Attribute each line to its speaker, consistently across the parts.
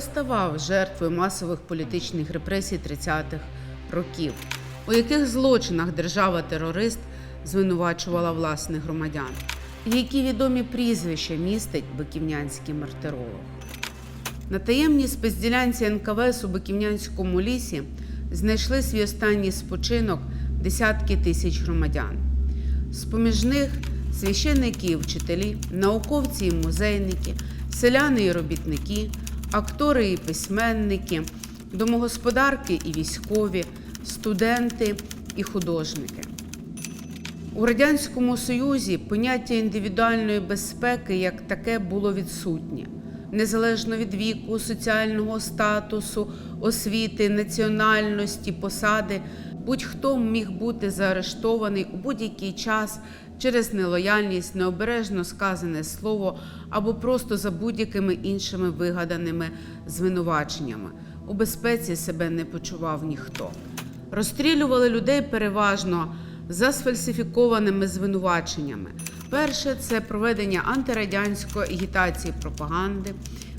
Speaker 1: ставав жертвою масових політичних репресій 30-х років, у яких злочинах держава-терорист звинувачувала власних громадян, і які відомі прізвища містить биківнянський мартиролог. На таємній спецділянці НКВС у Биківнянському лісі знайшли свій останній спочинок десятки тисяч громадян. З-поміж них священники і вчителі, науковці і музейники, селяни і робітники, актори і письменники, домогосподарки і військові, студенти і художники. У Радянському Союзі поняття індивідуальної безпеки як таке було відсутнє. Незалежно від віку, соціального статусу, освіти, національності, посади, будь-хто міг бути заарештований у будь-який час через нелояльність, необережно сказане слово або просто за будь-якими іншими вигаданими звинуваченнями. У безпеці себе не почував ніхто. Розстрілювали людей переважно за сфальсифікованими звинуваченнями. Перше це проведення антирадянської агітації пропаганди.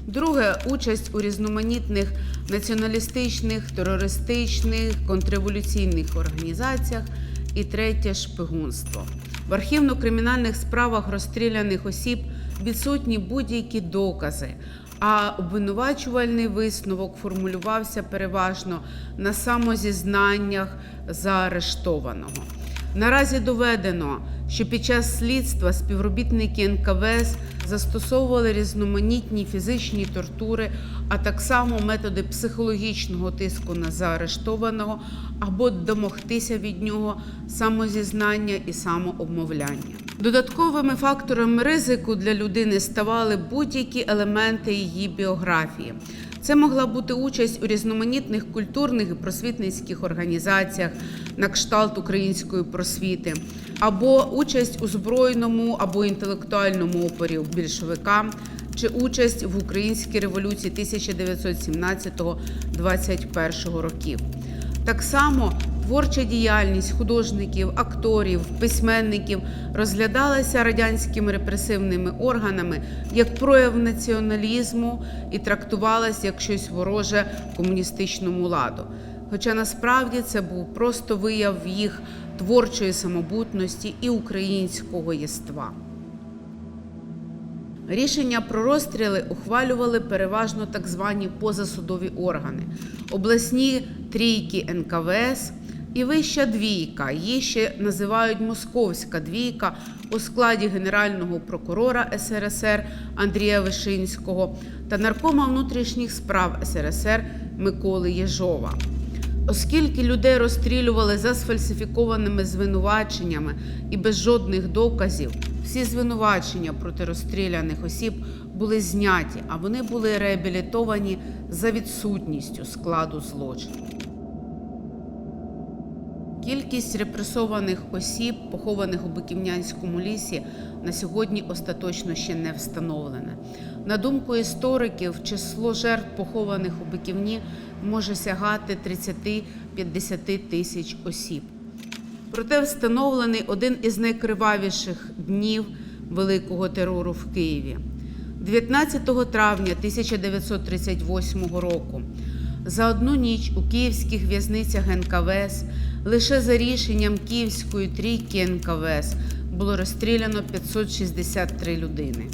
Speaker 1: Друге участь у різноманітних націоналістичних, терористичних, контрреволюційних організаціях. І третє шпигунство. В архівно-кримінальних справах розстріляних осіб відсутні будь-які докази, а обвинувачувальний висновок формулювався переважно на самозізнаннях заарештованого. Наразі доведено, що під час слідства співробітники НКВС застосовували різноманітні фізичні тортури, а так само методи психологічного тиску на заарештованого або домогтися від нього самозізнання і самообмовляння. Додатковими факторами ризику для людини ставали будь-які елементи її біографії. Це могла бути участь у різноманітних культурних і просвітницьких організаціях на кшталт української просвіти, або участь у збройному або інтелектуальному опорі більшовикам, чи участь в українській революції 1917-21 років. Так само творча діяльність художників, акторів, письменників розглядалася радянськими репресивними органами як прояв націоналізму і трактувалася як щось вороже комуністичному ладу. Хоча насправді це був просто вияв їх творчої самобутності і українського єства. Рішення про розстріли ухвалювали переважно так звані позасудові органи, обласні трійки НКВС і вища двійка. Її ще називають Московська двійка у складі генерального прокурора СРСР Андрія Вишинського та наркома внутрішніх справ СРСР Миколи Єжова. Оскільки людей розстрілювали за сфальсифікованими звинуваченнями і без жодних доказів, всі звинувачення проти розстріляних осіб були зняті, а вони були реабілітовані за відсутністю складу злочину. Кількість репресованих осіб, похованих у Биківнянському лісі, на сьогодні остаточно ще не встановлене. На думку істориків, число жертв, похованих у Биківні, може сягати 30-50 тисяч осіб. Проте встановлений один із найкривавіших днів великого терору в Києві. 19 травня 1938 року за одну ніч у київських в'язницях НКВС лише за рішенням Київської трійки НКВС було розстріляно 563 людини.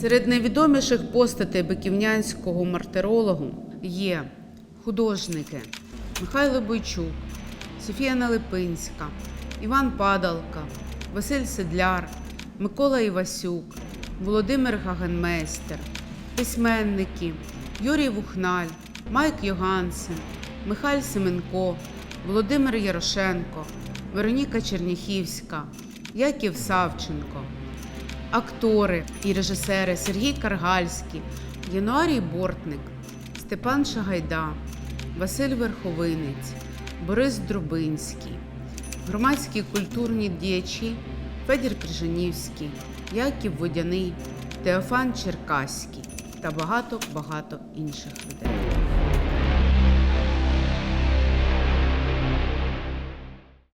Speaker 1: Серед найвідоміших постатей биківнянського мартирологу є художники Михайло Бойчук, Софія Налипинська, Іван Падалка, Василь Седляр, Микола Івасюк, Володимир Гагенмейстер, письменники Юрій Вухналь, Майк Йогансен, Михайль Семенко, Володимир Ярошенко, Вероніка Черніхівська, Яків Савченко. Актори і режисери Сергій Каргальський, Януарій Бортник, Степан Шагайда, Василь Верховинець, Борис Друбинський, громадські культурні діячі Федір Крижанівський, Яків Водяний, Теофан Черкаський та багато-багато інших людей.